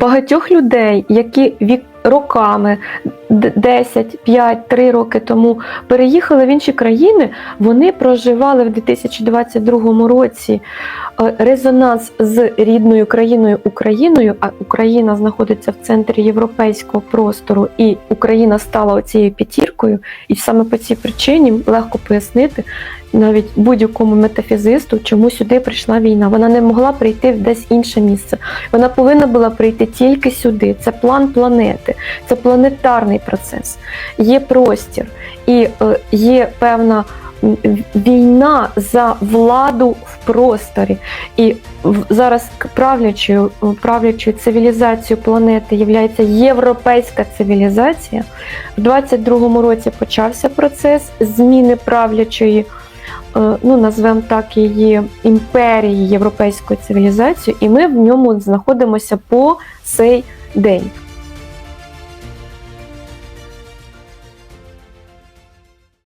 багатьох людей, які вік роками, 10, 5, 3 роки тому переїхали в інші країни, вони проживали в 2022 році е, резонанс з рідною країною Україною, а Україна знаходиться в центрі європейського простору, і Україна стала оцією п'ятіркою, і саме по цій причині легко пояснити навіть будь-якому метафізисту, чому сюди прийшла війна. Вона не могла прийти в десь інше місце. Вона повинна була прийти тільки сюди. Це план планети, це планетарний процес. Є простір і е, є певна війна за владу в просторі. І зараз правлячою, е, правлячою цивілізацією планети є європейська цивілізація. В 22-му році почався процес зміни правлячої е, ну назвемо так її імперії європейської цивілізації, і ми в ньому знаходимося по цей день.